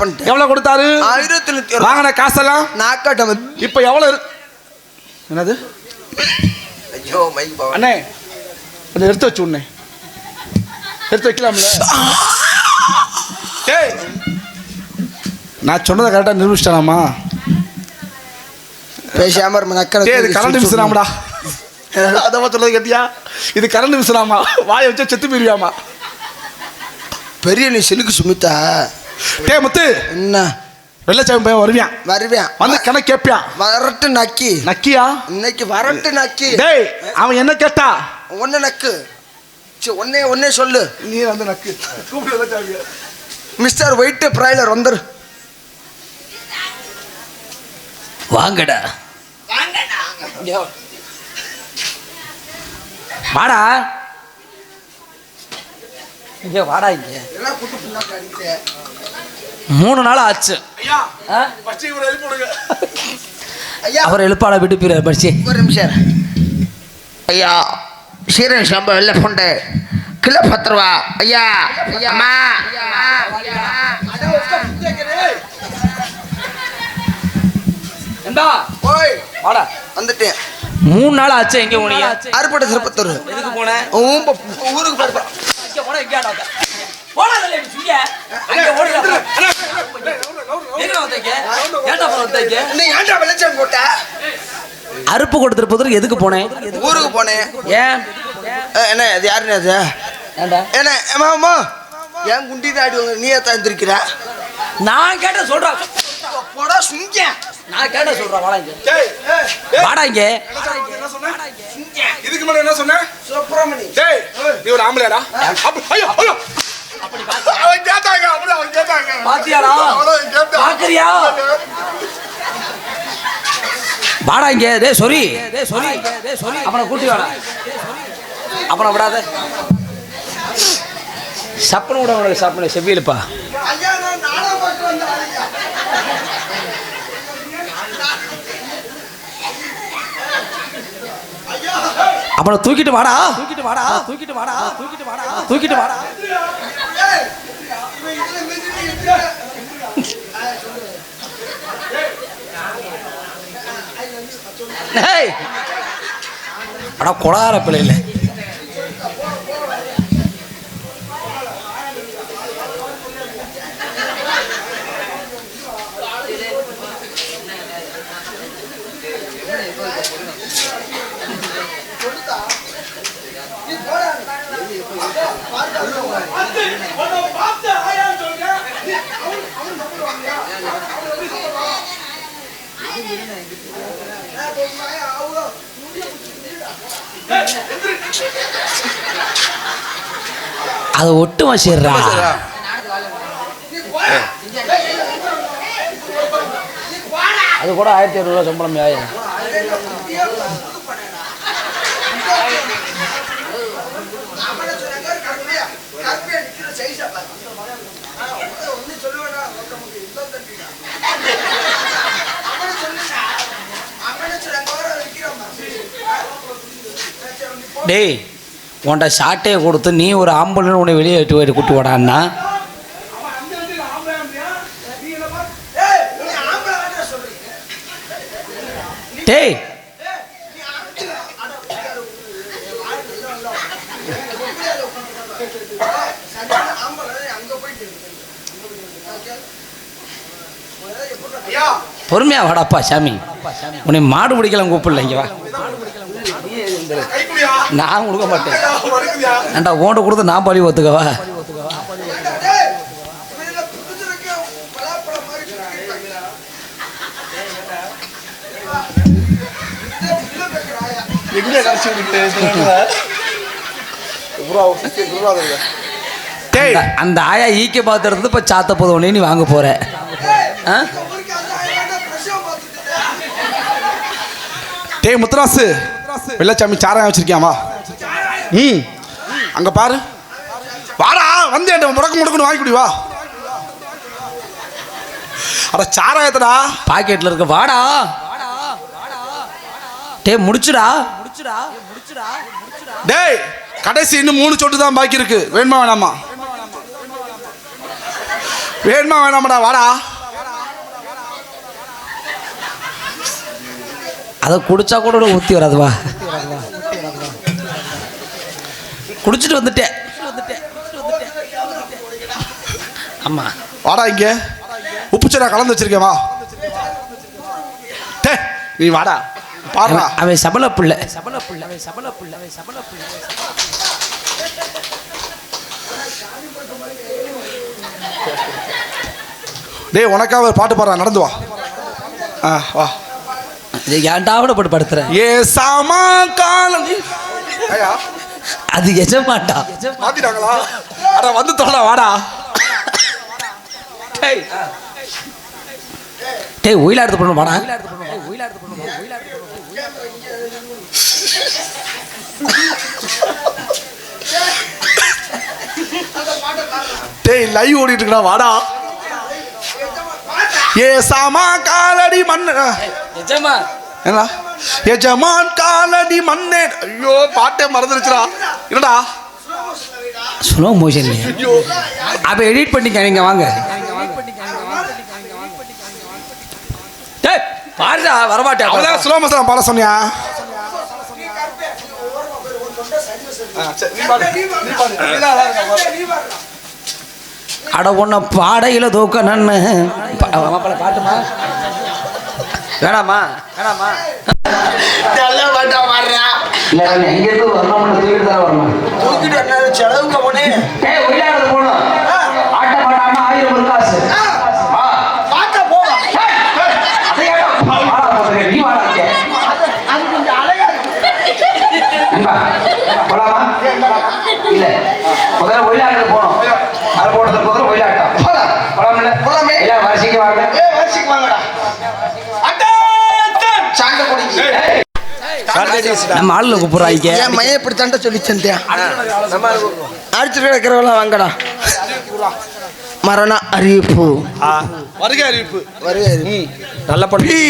பண்ணிட்டேன். எவ்வளவு கொடுத்தாரு? ஆயிரத்தி ஒரு வாங்கின காசெல்லாம்? நாக்காட்டம் இப்ப இருக்கு என்னது? ஐயோ அண்ணே கொஞ்சம் எடுத்து வச்சு உடனே எடுத்து வைக்கலாம்ல? டேய் நான் சொன்னதை கரெக்டாக நிரூபிச்சிட்டானாமா பேசாம இது கரண்ட் மிஷினாமடா அதமா சொன்னது கேட்டியா? இது கரண்ட் மிஷினாமா வாயை வச்சா செத்து போயிருவியாமா பெரிய நீ சிலுக்கு சுமித்தா. டேய் முத்து. என்ன? வெள்ளச்சாமி பையன் வருவியான் வருவேன் வந்து கணக்கு கேட்பியான் வரட்டு நக்கி. நக்கியா? இன்னைக்கு வரட்டு நக்கி. டேய் அவன் என்ன கேட்டா? ஒன்னு நக்கு. சி, ஒன்னே ஒன்னே சொல்லு. நீ வந்து நக்கு. மிஸ்டர் ஒயிட் பிராய்லர் வந்துரு. வாங்கடா. வாடா. இங்க வாடா இங்க. மூணு நாள் ஆச்சு. அவர் எழுப்பாட விட்டு போயிரு படிச்சு ஒரு நிமிஷம். ஐயா சீரன் சம்ப வெள்ளை பூண்டு. கிலோ பத்து ரூபா. ஐயா அம்மா. ஏண்டா ஓய் வாடா. வந்துட்டேன். மூணு நாள் ஆச்சு எங்க போனீங்க அறுபடை திருப்பத்தூர். எதுக்கு போனேன் ஊருக்கு போயிருப்பா அங்க வந்தீங்க ஏன்டா வந்தீங்க நீ ஏன்டா வெளிச்சம் போட்ட? அறுப்பு கொடுத்துட்டு எதுக்கு போனேன் ஊருக்கு போனேன் ஏன்? என்ன அது யாருன்னு அது? என்ன அம்மா ஏன் குண்டி தாடி நீ தந்திருக்கிற நான் கேட்ட சொல்றேன் போடா சுங்க நான் கேட்ட சொல்றேன் வாடா இங்க. டேய் வாடா இங்க. என்ன சொன்ன? இதுக்கு மேல என்ன சொன்ன? சுப்பிரமணி. டேய் நீ ஒரு ஆம்பளையாடா. அப்ப ஐயோ ஐயோ. அவன் கேட்டாங்க அப்படி அவன் கேட்டாங்க. பாத்தியாடா? அவன் கேட்டான். பாக்குறியா? வாடா இங்க டேய் சொரி டேய் சொரி டேய் சொரி அவனை கூட்டி வாடா. அப்புறம் விடாத. சப்பன விட உனக்கு சப்பன செவ்வியலுப்பா ஐயா நான் நாடகம் பார்க்க வந்த ஆளுங்க. அவனை தூக்கிட்டு வாடா. தூக்கிட்டு வாடா. தூக்கிட்டு வாடா. தூக்கிட்டு வாடா. தூக்கிட்டு வாடா. அடா கொடார பிள்ளைல அதை ஒட்டு வச்சிடுறா அது கூட ஆயிரத்தி இரநூறுவா சம்பளம் ஆயிரம். டேய் உன்ட்ட ஷாட்டையை கொடுத்து நீ ஒரு ஆம்புலன்ஸ் உன்னை வெளியே விட்டு போயிட்டு கூட்டு வாடான்னா டேய். பொறுமையா வாடாப்பா சாமி. உன்னை மாடு பிடிக்கலாம் கூப்பிடல இங்க வா. கைப்பிடியா நான் கொடுக்க மாட்டேன். ஏன்டா ஓண்ட கொடுத்து நான் பழி ஒத்துக்கவா அந்த- அந்த ஆயா ஈக்க பாத்துறது இப்ப சாத்த போதும் நீ வாங்க போற. டேய் முத்துராசு! வெள்ளச்சாமி சாராயம் வச்சிருக்கியாமா ம். அங்க பாரு. வாடா வந்து என்கிட்ட முடக்கு முடக்குன்னு வாங்கி குடி வா. அட சாராயத்தடா. பாக்கெட்ல இருக்க வாடா. டேய் முடிச்சுடா. டேய் கடைசி இன்னும் மூணு சொட்டு தான் பாக்கி இருக்கு. வேணுமா வேணாமா? வேணுமா வேணாமடா வாடா. அதை குடிச்சா கூட உனக்கு ஊத்தி வராது வா. குடிச்சிட்டு வந்துட்டேன். ஆமா வாடா இங்க. உப்பு சீரா கலந்து வச்சிருக்கேன் வா. டே நீ வாடா. பாருடா. அவன் சபல புள்ள சபல புள்ள அவன் சபல புள்ள. அவன் சபல புள்ள டேய் உனக்காக பாட்டு பாடுறா நடந்து வா. ஆ வா. இது ஏன்டா கூட போட்டு படுத்துற? ஏ சாமா காலம். அது எஜமாட்டா மாத்திட்டாங்களா? அட வந்து தொலை வாடா. டேய். டேய் ஒயிலா எடுத்து பண்ணணும் வாடா. டேய் லைவ் ஓடிட்டு இருக்கா வாடா. ஏ சாமா காலடி மண்ணு. எஜமா. என்ன எஜமான் காலடி மண்ணே. ஐயோ பாட்டே மறந்துருச்சுடா. என்னடா? ஸ்லோ மோஷன் ஐயோ. அப்ப எடிட் பண்ணிக்க நீங்க வாங்க. டேய் பாருடா வரமாட்டேன். அவதான் ஸ்லோ மோஷன் பாட சொன்னியா? நீ பாடு, நீ பாடு. நீ தான் அழகா இருக்க. அட உன்னை பாடையில தூக்க நன்னு. பாட்டுமா? வேணாமா? வேணாமா? செலவுக்கு போனே. போகணும் ஆட்ட ஆயிரம் காசு. இல்ல. முதல்ல ஒயிலாடுறது போகணும். அது போடுறதுக்கு முதல்ல ஒயிலாட்டம் போலாம். வாங்க. ஏ வாங்கடா. நம்ம ஆளுல கூப்பிடுறாங்க என் மையம் இப்படி தண்டை சொல்லி தந்தேன் அடிச்சுட்டு கிடக்கிறவெல்லாம் வாங்கடா. மரண அறிவிப்பு. வருகை அறிவிப்பு. வருகை நல்ல பொண்ணு பி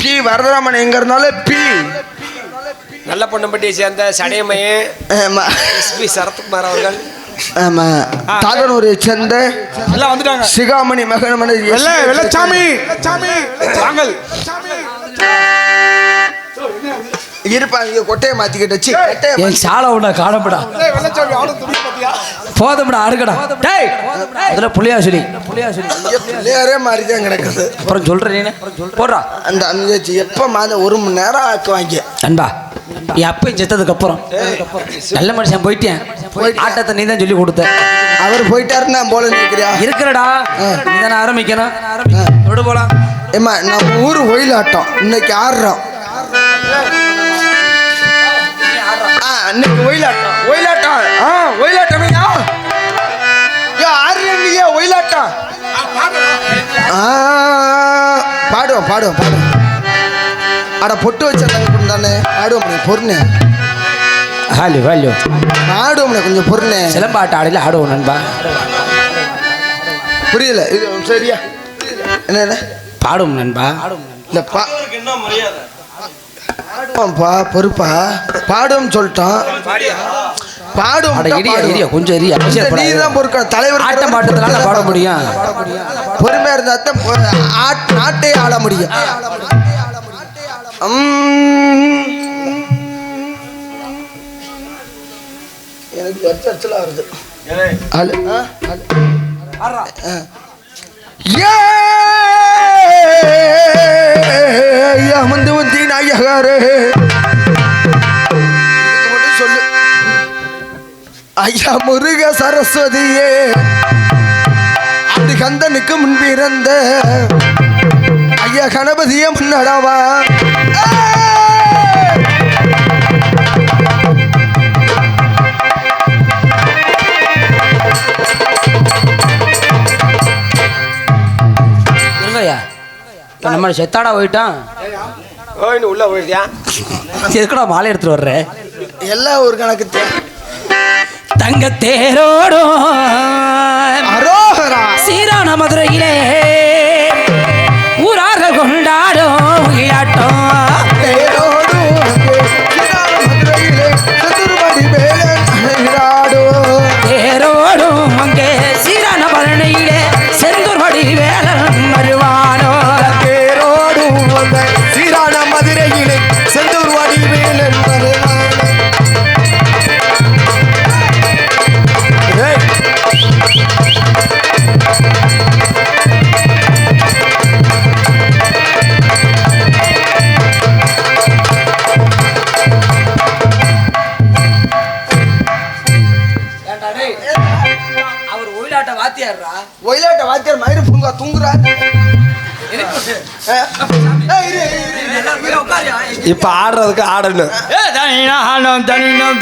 பி வரதராமன் எங்க இருந்தாலும் பி. நல்ல பொண்ணம்பட்டியை சேர்ந்த சடையமையன் ஆமா. எஸ்பி சரத்குமார் அவர்கள். ஆமா. தாதனூரை சேர்ந்த எல்லாம் வந்துட்டாங்க. சிகாமணி மகனமணி வெள்ள வெள்ளச்சாமி வெள்ளச்சாமி வாங்கல். இருப்பாங்க இங்க கொட்டையை மாத்திக்கிட்டு சி, கொட்டையை என் சாலை உன்னை காணப்படா. வெள்ளச்சாமி அவனும் துணி பாத்தியா போதம்டா அறுக்கடா. டேய் அதுல புள்ளியா சொல்லி புள்ளியா சொல்லி இங்க பிள்ளையாரே மாதிரி தான் கிடக்குது. அப்புறம் சொல்றேன் போடுறா. அந்த அங்கேச்சு எப்ப மாத ஒரு மணி நேரம் ஆக்குவாங்க அன்பா என் அப்பையும் செத்ததுக்கு அப்புறம் நல்ல மனுஷன் போயிட்டேன். ஆட்டத்தை நீ தான் சொல்லி கொடுத்த. அவர் போயிட்டாருன்னா போல நினைக்கிறியா? இருக்கிறடா. நீ தானே ஆரம்பிக்கணும். விடு போலாம். ஏம்மா நம்ம ஊர் ஒயிலாட்டம். இன்னைக்கு ஆடுறோம் ஆ இன்னைக்கு ஒயிலாட்டம். ஒயிலாட்டம். ஆ ஒயிலாட்டம் ஐயா. நீங்க ஒயிலாட்டம். ஆ. பாடுவோம் பாடுவோம் பாடுவோம். அட பொட்டு வச்சிருந்தாங்க தானே? ஆடுவோம் பொருணே. ஹலோ ஹலோ ஆடுவோம்ல கொஞ்சம் பொருணே. சிலம்பாட்ட ஆடையில ஆடுவோம் நண்பா. புரியல. இது சரியா? என்ன பாடும் நண்பா. இந்த பா பாடுவோம்ப்பா பொறுப்பா? அட இடியா இடியா கொஞ்சம் இடியா நீ தான் பொறுக்க தலைவர் ஆட்ட மாட்டத்தினால பாட முடியும். பொறுமையா இருந்தா தான் ஆட்- நாட்டே ஆள முடியும். எனக்கு எரிச்சலா வருது. ஆ. ஏ அமர்ந்து மட்டும் சொல்லு. ஐயா முருக சரஸ்வதியே அப்படி கந்தனுக்கு முன் பிறந்த ஐயா கணபதியே முன்னடவா? இப்போ நம்ம செத்தாடா போயிட்டான்? ஓய்னு உள்ள போயிட்டியா? எதுக்குடா மாலை எடுத்துட்டு வர்ற? எல்லாம் ஒரு கணக்கு தே- தங்க தேரோடும் அரோகரா. சீரான மதுரையிலே கொண்டாடும் இளாட்டம் இப்ப ஆடுறதுக்கு ஆடணும். ஏ தனினாலும் தனினும்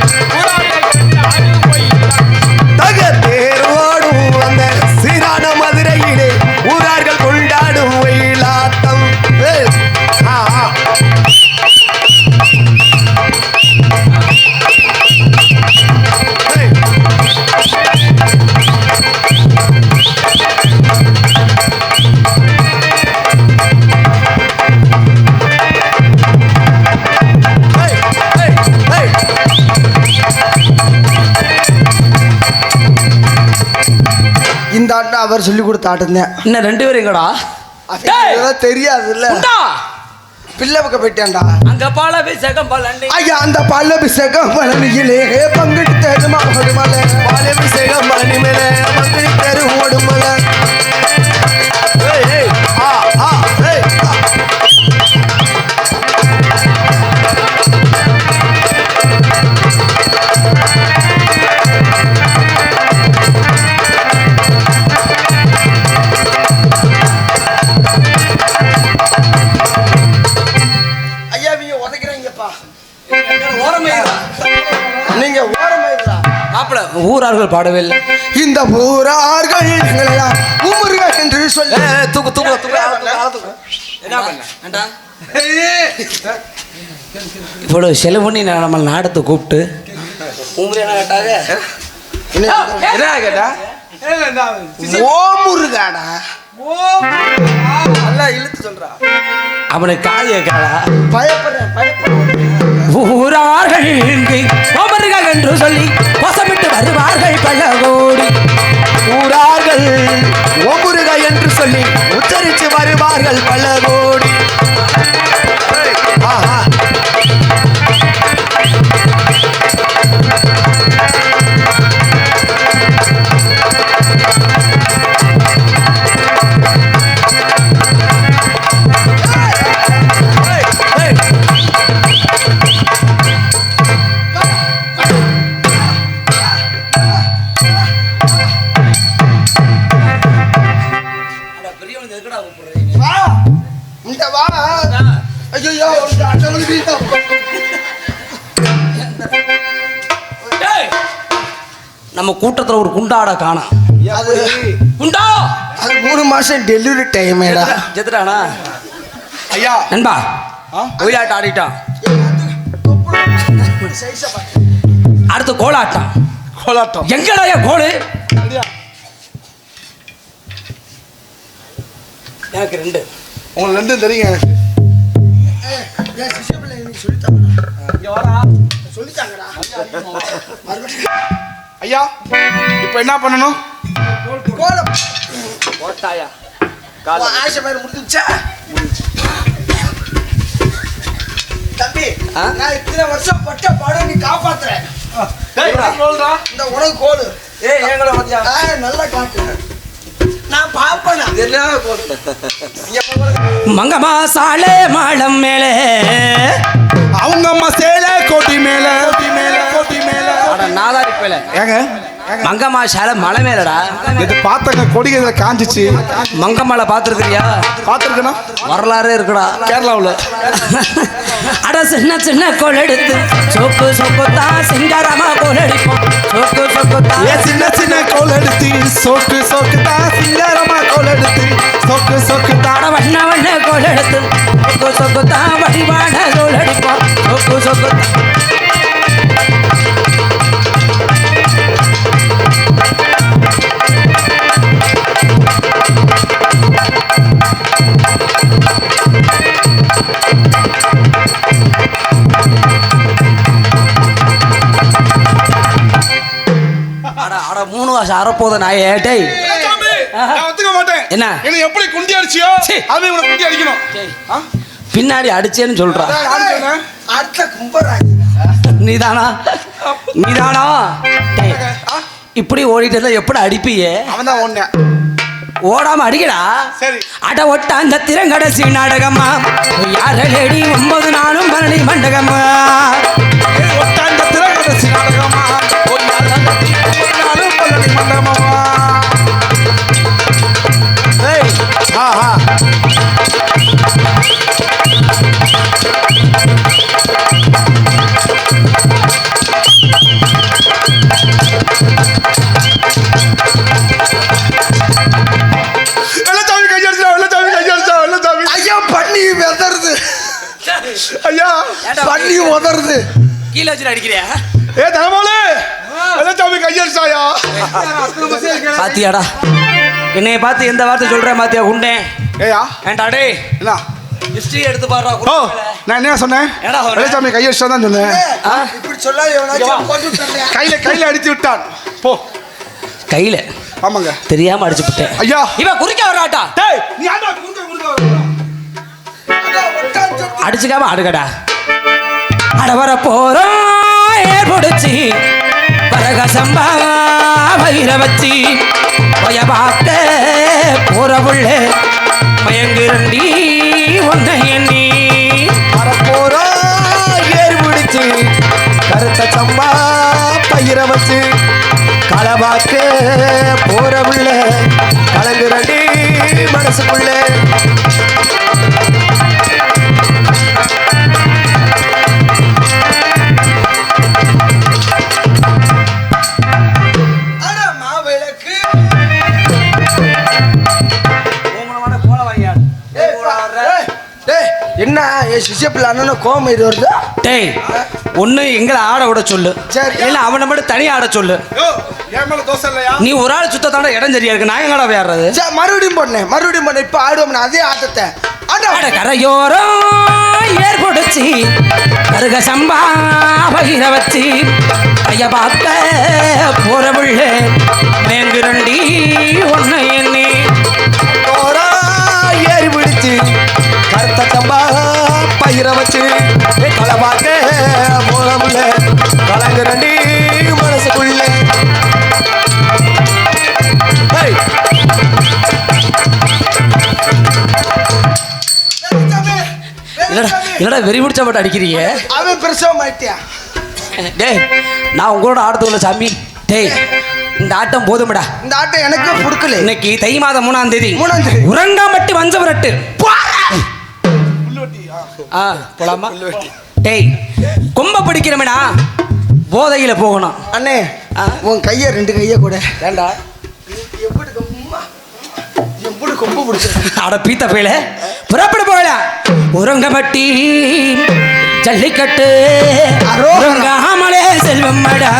தங்க அவர் சொல்லி கொடுத்த ஆட்டம் தான். இன்னும் ரெண்டு பேரும் எங்கடா. அதெல்லாம் தெரியாதுல்ல. உண்டா? பிள்ளை பக்கம் போயிட்டான்டா. அங்க பால அபிஷேகம் பலண்டி ஐயா அந்த பல்லபிஷேகம் பழனியிலே பங்கெடுத்தது மலை. பாலபிஷேகம் மணிமேல மந்திரி தெரு ஓடுமல ஏய் ஊரார்கள் பாடவே இல்லை இந்த ஊரார்கள் என்று சொல்லி. தூக்கு தூக்கு தூக்கு. என்ன பண்ண? இவ்வளவு செலவு பண்ணி நான் நம்ம நாடத்தை கூப்பிட்டு உங்களை என்ன கேட்டாங்க? என்ன? கேட்டா? ஓ முருகாடா. நல்லா இழுத்து சொல்றா. அவனுக்கு காது கேட்காதா பயப்படுறேன் பயப்படுறேன். ஊரார்கள் இங்கு கோமர்கள் என்று சொல்லி வசமிட்டு வருவார்கள் பல கோடி ஊரார்கள் ஒமுருக என்று சொல்லி உச்சரித்து வருவார்கள் பல கோடி நம்ம கூட்டத்துல ஒரு குண்டாட காணோம். அது குண்டா! அது மூணு மாசம் டெலிவரி டைமேடா செத்துட்டானா ஐயா. நண்பா ஒயிலாட்டம் ஆடிட்டான் அடுத்து கோலாட்டம். கோலாட்டம். எங்கடா கோலு? எனக்கு ரெண்டு. உங்களுக்கு ரெண்டும் தெரியுங்க எனக்கு. நீ சொல்லித்தாங்கடா ஐயா இப்போ என்ன பண்ணணும்? கோலம். போட்டாயா? உன் ஆசை மாதிரி முடிஞ்சுச்சா? தம்பி? நான் இத்தனை வருஷம் பட்ட பாடம் நீ காப்பாத்துறேன் சொல்றா இந்த உனக்கு கோடு நல்லா காட்டு. பாப்பேன் மங்கம்மா சாலே மாடம் மேலே. அவங்க அம்மா சேலை ஏங்க? மங்கம்மா சாலை மலை மேலடா. இது பார்த்தங்க கொடிகளை காஞ்சிச்சு. மங்கம்மால பாத்துருக்கிறியா பார்த்துருக்கேனா? வரலாறே இருக்குடா. கேரளாவில். அட சின்ன சின்ன கோல் எடுத்து சொக்கு சொக்குத்தா சிங்காரமா கோல் அடிப்போம். சொக்கு சொக்குத்தா. ஏ சின்ன சின்ன கோல் எடுத்து சோக்கு சோக்கு தான் சிங்காரமா கோல் எடுத்து சோக்கு சோக்கு தான் வண்ண வண்ண கோல் எடுத்து சொக்கு சொக்குத்தா வடிவான கோல் அடிப்போம். சொக்கு சொக்குத்தா. அறப்போத நாயே டேய். ஒத்துக்க மாட்டேன். என்ன? என்னை எப்படி குண்டி அடிச்சியோ. அதே உனக்கு குண்டி அடிக்கணும்? பின்னாடி அடிச்சேன்னு சொல்றா. யாரு சொன்ன? அடுத்த கும்பராஜ் நீதானா? நீதானா? இப்படி ஓடிட்டு இருந்தா எப்படி அடிப்பியே அவன் தான் ஒண்ணு ஓடாம அடிக்கடா. சரி. அட ஒட்ட அந்த திறங்கடைசி நாடகமா? யாரடி ஒன்பது நாளும் பரணி மண்டகமா? ஏய், ஒட்டாண்ட திரைக்கடைசி நாடகமா. பாத்தியாடா என்னைய பார்த்து எந்த வார்த்தை சொல்றேன் பாத்தியா குண்டேன் ஏயா? ஏன்டா டேய்? என்ன? ஹிஸ்டரி எடுத்து பாடுறா ஓ. நான் என்ன சொன்னேன்? என்னடா? வெள்ளச்சாமி கையடிச்சா தான் சொன்னேன்? இப்படி சொல்லாத கையில கையில அடித்து விட்டான். போ. கையில? ஆமாங்க. தெரியாம அடிச்சு விட்டேன். ஐயா. இவன் குறிக்க வராட்டா டேய் நீ ஆண்டா குறுக்க குறுக்க அடிச்சுக்காம அடுக்கடா அட வர போறோம் ஏற்படுச்சு. பரகசம்பா வயிற பயபாக்க வய பார்க்க போற எண்ணி. வரப்போறா ஏறி பிடிச்சு கருத்த சம்பா பயிர வச்சு களவாக்க போற உள்ள கலங்குறடி சிசிப்பில் அண்ணன் கோவம் இது வருது. டேய் ஒண்ணு எங்களை ஆட விட சொல்லு. சரி. இல்ல அவனை மட்டும் தனியா ஆட சொல்லு. நீ ஒரு ஆள் சுத்தத்தாண்ட இடம் சரியா இருக்கு. நான் எங்கடா விளையாடுறது சரி மறுபடியும் பண்ணேன் மறுபடியும் பண்ணேன் இப்போ ஆடுவோம். அதே ஆட்டத்தை. அட ஆட கரையோரம் ஏற்படுச்சு கருக சம்பா பயிர வச்சு கைய பார்க்க போற புள்ள மேங்குரண்டி ஒன்னு எண்ணி என்னடா வெறி பிடிச்ச மட்டும் அடிக்கிறீங்க? அவன் பெருசா மாட்டியா? டேய் நான் உங்களோட ஆடுறதுல சாமி. டேய் இந்த ஆட்டம் போதும்டா. இந்த ஆட்டம் எனக்கு பிடிக்கல இன்னைக்கு தை மாதம் மூணாம் தேதி. மூணாம் தேதி. உறங்காமட்டி வஞ்சவரட்டு ஆ போலாமா? டேய் கொம்ப பிடிக்கிறமேடா போதையில போகணும். அண்ணே? உன் கையை ரெண்டு கையை கூட. ஏண்டா எப்படி கொம்பா எப்படி கொம்பு பிடிச்சது அட பீத்த போயில. புறப்படு போகல உறங்கமட்டி ஜல்லிக்கட்டு. உறங்காமலே செல்வம் மடா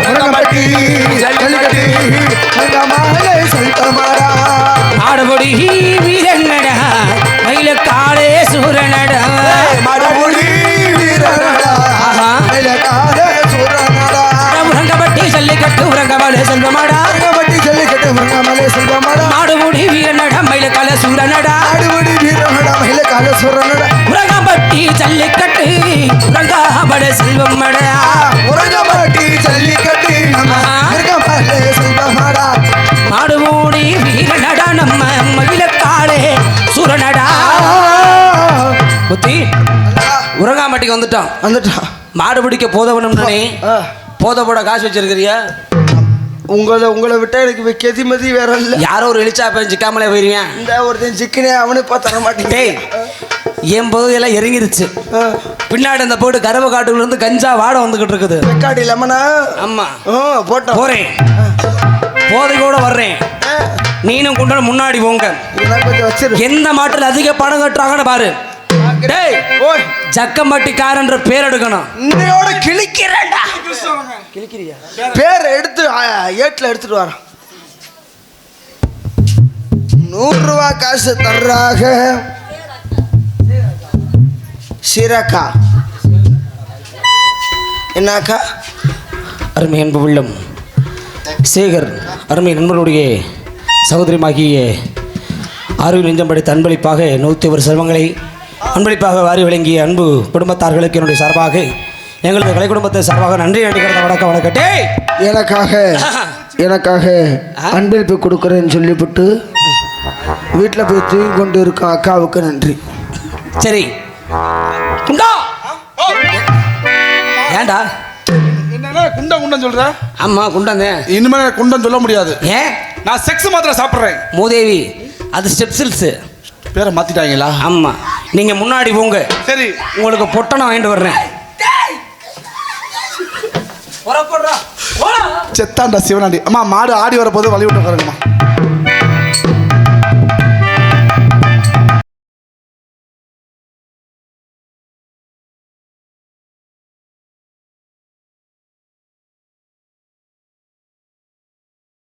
உரங்கம்பட்டி ஜல்லிக்கட்டு செல்வமாடா ஆடுபடி வீரங்கடா மயில காலே சூரனடா மடமுடி வீரனடா. ஆஹா. மயிலக்காரே சூரனடா. உறங்கமட்டி ஜல்லிக்கட்டு உறங்கமலே செல்வமாடா. உரங்கம்பட்டி ஜல்லிக்கட்டு உரங்கமாலே செல்வமாடா. ஆடுபடி வீரனடா மயில கால சூரனடா ஆடுபடி வீரனடா மயிலக்காரே சூரனடா உறங்கம்பட்டி ஜல்லிக்கட்டு உறங்காமலே செல்வம் மடா உரங்கம்பட்டி ஜல்லிக்கட்டு. உரங்கமாலே செல்வமாடா. மாடுமூடி வீரனடா நம்ம மகிழ காலே சூரனடா புத்தி உறங்காமட்டிக்கு வந்துட்டோம் வந்துட்டான். மாடு பிடிக்க போதவனும்னே ஆ. போத போட காசு வச்சிருக்கிறியா? உங்களை உங்களை விட்டா எனக்கு கெதிமதி வேற இல்ல. யாரோ ஒரு எலிச்சா பையன் சிக்காமலே போயிருவேன் இந்த ஒருத்தன் சிக்கனே அவனே பார்த்து தர மாட்டேங்க என் பகுதியெல்லாம் இறங்கிருச்சு. பின்னாடி அந்த போட்டு கருவ காட்டுக்குள்ள இருந்து கஞ்சா வாட வந்துகிட்டு இருக்குது. வெக்காடி லெமனா ஆமா. ஆ, போட்டோம். போறேன். போதையோட வர்றேன். நீனும் கொண்டு முன்னாடி போங்க. எந்த மாட்டில் அதிக பணம் கட்டுறாங்கன்னு பாரு. டேய் ஓய். ஜக்கம்பட்டிக்காரன்ற பேர் எடுக்கணும் இன்னையோட கிழிக்கிறேன்டா பேர் எடுத்து ஏட்டுல எடுத்துட்டு வரேன் நூறு ரூபா காசு தர்றாக. சிரக்கா. என்னக்கா? அருமை அன்பு உள்ளம் சேகர் அருமை நண்பருடைய சகோதரிமாகிய ஆர்வல் நெஞ்சம் படைத்த அன்பளிப்பாக நூற்றி ஒரு செல்வங்களை அன்பளிப்பாக வாரி வழங்கிய அன்பு குடும்பத்தார்களுக்கு என்னுடைய சார்பாக எங்களது கலை குடும்பத்தை சார்பாக நன்றி நடிக்கிறத வணக்கம் டேய் எனக்காக எனக்காக அன்பளிப்பு கொடுக்குறேன்னு சொல்லிவிட்டு வீட்டில் போய் தூங்கி கொண்டு இருக்க அக்காவுக்கு நன்றி. சரி. குண்டா! ஏன்டா? என்னன்னா குண்டம் குண்டம் சொல்ற? ஆமா குண்டாந்தே இனிமேல் எனக்கு குண்டம் சொல்ல முடியாது. ஏன் நான் செக்ஸ் மாத்திரம் சாப்பிட்றேன். மூதேவி அது ஸ்டெப்சில்ஸு பேரை மாத்திட்டாங்களா? ஆமா. நீங்க முன்னாடி போங்க. சரி. உங்களுக்கு பொட்டணம் வாங்கிட்டு வர்றேன். செத்தாண்டா சிவனாண்டி. அம்மா மாடு ஆடி வர போது வழி விட்டு பாருங்கம்மா